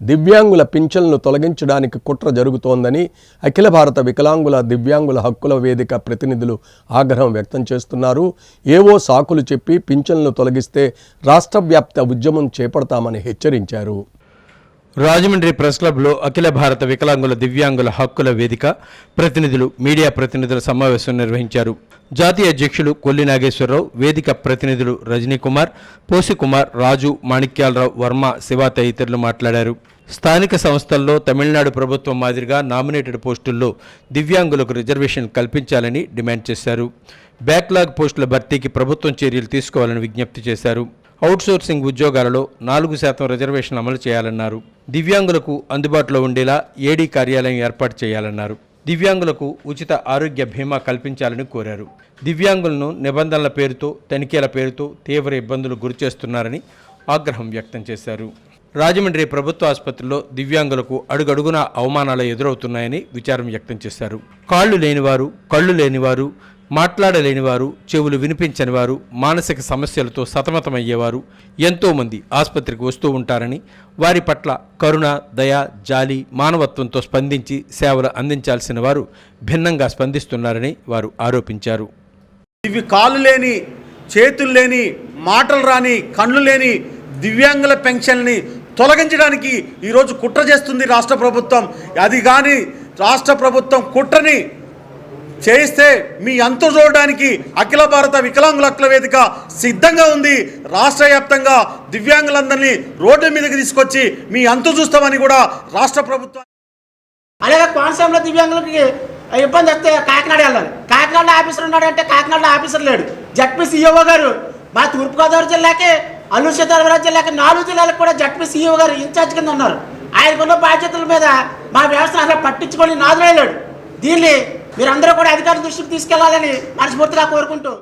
దివ్యాంగుల పింఛన్లు తొలగించడానికి కుట్ర జరుగుతోందని అఖిల భారత వికలాంగుల దివ్యాంగుల హక్కుల వేదిక ప్రతినిధులు ఆగ్రహం వ్యక్తం చేస్తున్నారు. ఏవో సాకులు చెప్పి పింఛన్లు తొలగిస్తే రాష్ట్రవ్యాప్త ఉద్యమం చేపడతామని హెచ్చరించారు. రాజమండ్రి ప్రెస్ క్లబ్లో అఖిల భారత వికలాంగుల దివ్యాంగుల హక్కుల వేదిక ప్రతినిధులు మీడియా ప్రతినిధుల సమావేశం నిర్వహించారు. జాతీయ అధ్యక్షులు కొల్లి నాగేశ్వరరావు వేదిక ప్రతినిధులు రజనీకుమార్ పోసికుమార్ రాజు మాణిక్యాలరావు వర్మ శివ తదితరులు మాట్లాడారు. స్థానిక సంస్థల్లో తమిళనాడు ప్రభుత్వం మాదిరిగా నామినేటెడ్ పోస్టుల్లో దివ్యాంగులకు రిజర్వేషన్ కల్పించాలని డిమాండ్ చేశారు. బ్యాక్లాగ్ పోస్టుల భర్తీకి ప్రభుత్వం చర్యలు తీసుకోవాలని విజ్ఞప్తి చేశారు. అవుట్సోర్సింగ్ ఉద్యోగాలలో నాలుగు శాతం రిజర్వేషన్ అమలు చేయాలన్నారు. దివ్యాంగులకు అందుబాటులో ఉండేలా ఏడీ కార్యాలయం ఏర్పాటు చేయాలన్నారు. దివ్యాంగులకు ఉచిత ఆరోగ్య బీమా కల్పించాలని కోరారు. దివ్యాంగులను నిబంధనల పేరుతో తనిఖీల పేరుతో తీవ్ర ఇబ్బందులు గురిచేస్తున్నారని ఆగ్రహం వ్యక్తం చేశారు. రాజమండ్రి ప్రభుత్వ ఆసుపత్రిలో దివ్యాంగులకు అడుగడుగునా అవమానాలు ఎదురవుతున్నాయని విచారం వ్యక్తం చేశారు. కాళ్ళు లేనివారు కళ్ళు లేనివారు మాట్లాడలేనివారు చెవులు వినిపించని వారు మానసిక సమస్యలతో సతమతమయ్యేవారు ఎంతోమంది ఆసుపత్రికి వస్తూ ఉంటారని వారి పట్ల కరుణ దయ జాలి మానవత్వంతో స్పందించి సేవలు అందించాల్సిన వారు భిన్నంగా స్పందిస్తున్నారని వారు ఆరోపించారు. ఇవి కాళ్ళు లేని చేతులు లేని మాటలు రాని కళ్ళు లేని దివ్యాంగుల పెన్షన్ని తొలగించడానికి ఈరోజు కుట్ర చేస్తుంది రాష్ట్ర ప్రభుత్వం. అది కానీ రాష్ట్ర ప్రభుత్వం కుట్రని చేయిస్తే మీ అంతు చూడడానికి అఖిల భారత వికలాంగుల హక్కుల వేదిక సిద్ధంగా ఉంది. రాష్ట్ర వ్యాప్తంగా దివ్యాంగులందరినీ రోడ్డు మీదకి తీసుకొచ్చి మీ అంతు చూస్తామని కూడా రాష్ట్ర ప్రభుత్వం అలాగే కోనసీమలో దివ్యాంగులకి ఇబ్బంది వస్తే కాకినాడ వెళ్ళాలి. కాకినాడలో ఆఫీసర్ ఉన్నాడు అంటే కాకినాడలో ఆఫీసర్ లేడు. జడ్పీ సీఈఓ గారు మా తూర్పుగోదావరి జిల్లాకి అల్లూరు సీతారామరాజు జిల్లాకి నాలుగు జిల్లాలకు కూడా జడ్పీ సీఈఓ గారు ఇన్ఛార్జ్ కింద ఉన్నారు. ఆయనకున్న బాధ్యతల మీద మా వ్యవస్థ అసలు పట్టించుకొని నాదులేడు దీన్ని మీరందరూ కూడా అధికారుల దృష్టికి తీసుకెళ్ళాలని మనస్ఫూర్తిగా కోరుకుంటూ